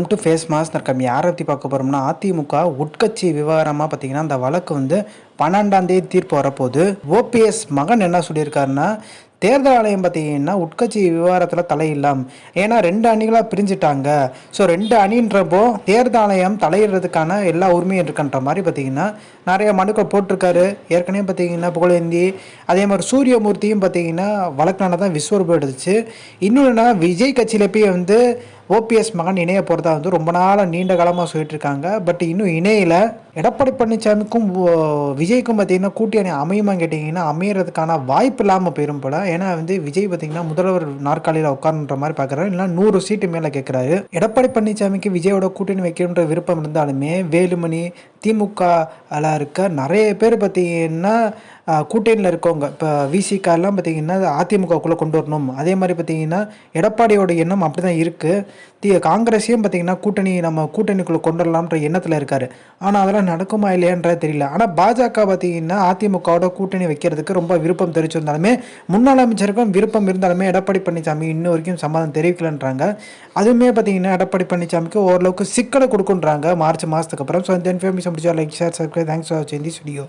To face mass நம்ம யாரை பற்றி பார்க்க போகிறோம்னா அதிமுக உட்கட்சி விவகாரமாக பார்த்தீங்கன்னா அந்த வழக்கு வந்து பன்னெண்டாம் தேதி தீர்ப்பு வரப்போது ஓபிஎஸ் மகன் என்ன சொல்லியிருக்காருன்னா தேர்தல் ஆணையம் பார்த்தீங்கன்னா உட்கட்சி விவகாரத்தில் தலையில்லாம் ஏன்னா ரெண்டு அணிகளாக பிரிஞ்சுட்டாங்க. ஸோ ரெண்டு அணின்றப்போ தேர்தல் ஆணையம் தலையிடுறதுக்கான எல்லா உரிமையும் இருக்குன்ற மாதிரி பார்த்தீங்கன்னா நிறைய மனுக்கள் போட்டிருக்காரு. ஏற்கனவே பார்த்தீங்கன்னா புகழேந்தி அதே மாதிரி சூரியமூர்த்தியும் பார்த்தீங்கன்னா வழக்கினால தான் விஸ்வரூபம் எடுத்துச்சு. இன்னொன்னா விஜய் கட்சியில் போய் வந்து ஓபிஎஸ் மகன் இணைய போகிறதா வந்து ரொம்ப நாளாக நீண்ட காலமாக சொல்லிட்டு இருக்காங்க. பட் இன்னும் இணையில எடப்பாடி பழனிசாமிக்கும் விஜய்க்கும் பார்த்தீங்கன்னா கூட்டி அணி அமையுமா கேட்டிங்கன்னா அமையறதுக்கான வாய்ப்பு இல்லாமல் போயிடும் போல. ஏன்னா வந்து விஜய் பார்த்தீங்கன்னா முதல்வர் நாற்காலியில் உட்காருன்ற மாதிரி பார்க்குறாரு இல்லைனா நூறு சீட்டு மேலே கேட்குறாரு எடப்பாடி பழனிசாமிக்கு விஜயோட கூட்டணி வைக்கணுன்ற விருப்பம் இருந்தாலுமே வேலுமணி திமுகவில் இருக்க நிறைய பேர் பார்த்தீங்கன்னா கூட்டணியில் இருக்கவங்க இப்போ விசிகாலாம் பார்த்தீங்கன்னா அதிமுகக்குள்ளே கொண்டு வரணும். அதே மாதிரி பார்த்தீங்கன்னா எடப்பாடியோட எண்ணம் அப்படி தான் இருக்குது தி காங்கிரஸையும் பார்த்தீங்கன்னா கூட்டணி நம்ம கூட்டணிக்குள்ளே கொண்டு வரலாம்ன்ற எண்ணத்தில் இருக்கார். ஆனால் அதெல்லாம் நடக்குமா இல்லையான்றது தெரியல. ஆனால் பாஜக பார்த்தீங்கன்னா அதிமுகவோட கூட்டணி வைக்கிறதுக்கு ரொம்ப விருப்பம் தெரிவிச்சிருந்தாலுமே முன்னாள் அமைச்சருக்கும் விருப்பம் இருந்தாலுமே எடப்பாடி பழனிசாமி இன்ன வரைக்கும் சம்மதம் தெரிவிக்கலன்றாங்க. அதுவுமே பார்த்தீங்கன்னா எடப்பாடி பழனிசாமிக்கு ஓரளவுக்கு சிக்கலை கொடுக்குன்றாங்க மார்ச் மாதத்துக்கு அப்புறம். ஸோ இந்த இன்ஃபர்மேஷன் முடிச்சா like share subscribe thanks for வாட்சிங் தி ஸ்டுடியோ